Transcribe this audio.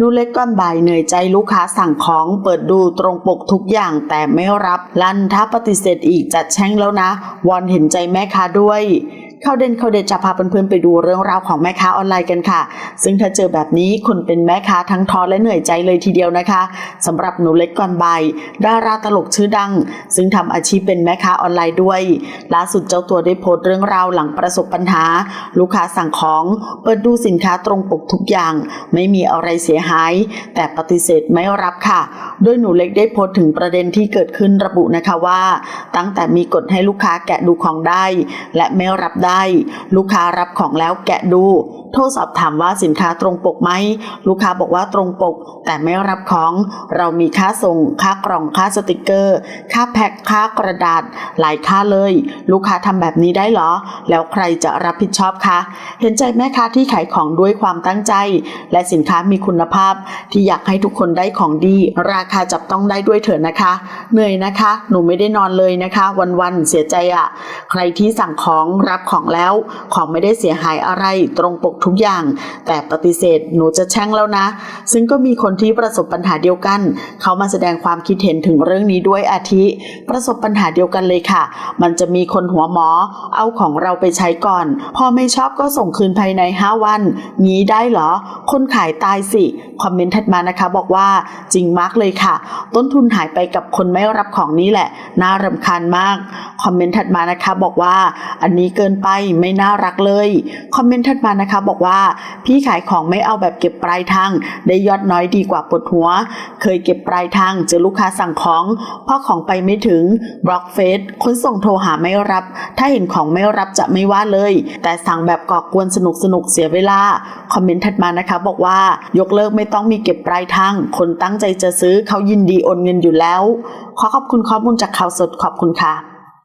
นูเล็กก้อนบ่ายเหนื่อยใจลูกค้าสั่งของเปิดดูตรงปกทุกอย่างแต่ไม่รับ ลั่นถ้าปฏิเสธอีกจัดแช่งแล้วนะ วอนเห็นใจแม่ค้าด้วย ข้าเด่นเข้าเด็ดจะพาเพื่อนๆไปดูเรื่องราวของแม่ค้าออนไลน์กันค่ะ ซึ่งถ้าเจอแบบนี้คนเป็นแม่ค้าทั้งท้อและเหนื่อยใจเลยทีเดียวนะคะสำหรับหนูเล็กก่อนบ่ายดาราตลกชื่อดัง ซึ่งทำอาชีพเป็นแม่ค้าออนไลน์ด้วย ล่าสุดเจ้าตัวได้โพสต์เรื่องราวหลังประสบปัญหา ลูกค้าสั่งของ เปิดดูสินค้าตรงปกทุกอย่าง ไม่มีอะไรเสียหาย แต่ปฏิเสธไม่รับค่ะ โดยหนูเล็กได้โพสต์ถึงประเด็นที่เกิดขึ้นระบุนะคะว่า ตั้งแต่มีกฎให้ลูกค้าแกะดูของได้ และไม่รับได้ ลูกค้ารับของแล้วแกะดู โทรสอบถามว่าสินค้าตรงปกไหม ลูกค้าบอกว่าตรงปก แต่ไม่รับของ เรามีค่าส่ง ค่ากล่อง ค่าสติกเกอร์ ค่าแพ็ค ค่ากระดาษ หลายค่าเลย ลูกค้าทำแบบนี้ได้เหรอ แล้วใครจะรับผิดชอบคะ เห็นใจแม่ค้าที่ขายของด้วยความตั้งใจ และสินค้ามีคุณภาพ ที่อยากให้ทุกคนได้ของดี ราคาจับต้องได้ด้วยเถอะนะคะ เหนื่อยนะคะ หนูไม่ได้นอนเลยนะคะ วันๆ เสียใจอะใครที่สั่งของรับของแล้ว ของไม่ได้เสียหายอะไร ตรงปกทุกอย่าง แต่ปฏิเสธหนูจะแช่งแล้วนะ ซึ่งก็มีคนที่ประสบปัญหาเดียวกัน เขามาแสดงความคิดเห็นถึงเรื่องนี้ด้วยอาทิ ประสบปัญหาเดียวกันเลยค่ะ มันจะมีคนหัวหมอ เอาของเราไปใช้ก่อน พอไม่ชอบก็ส่งคืนภายใน 5 วัน งี้ได้เหรอ คนขายตายสิ คอมเมนต์ถัดมานะคะ บอกว่าจริงมากเลยค่ะ ต้นทุนหายไปกับคนไม่รับของนี้แหละ น่ารำคาญมาก คอมเมนต์ถัดมานะคะบอกว่าอันนี้เกินไปไม่น่ารักเลยคอมเมนต์ถัดมานะคะบอกว่าพี่ขายของไม่เอาแบบเก็บปลายทางได้ยอดน้อยดีกว่าปวดหัว เคยเก็บปลายทางเจอลูกค้าสั่งของพอของไปไม่ถึงบล็อกเฟซคนส่งโทรหาไม่รับ ถ้าเห็นของไม่รับจะไม่ว่าเลย แต่สั่งแบบก่อกวนสนุกสนุกเสียเวลาคอมเมนต์ถัดมานะคะบอกว่ายกเลิกไม่ต้องมีเก็บปลายทางคนตั้งใจจะซื้อเขายินดีโอนเงินอยู่แล้ว ขอขอบคุณข้อมูลจากข่าวสดขอบคุณค่ะ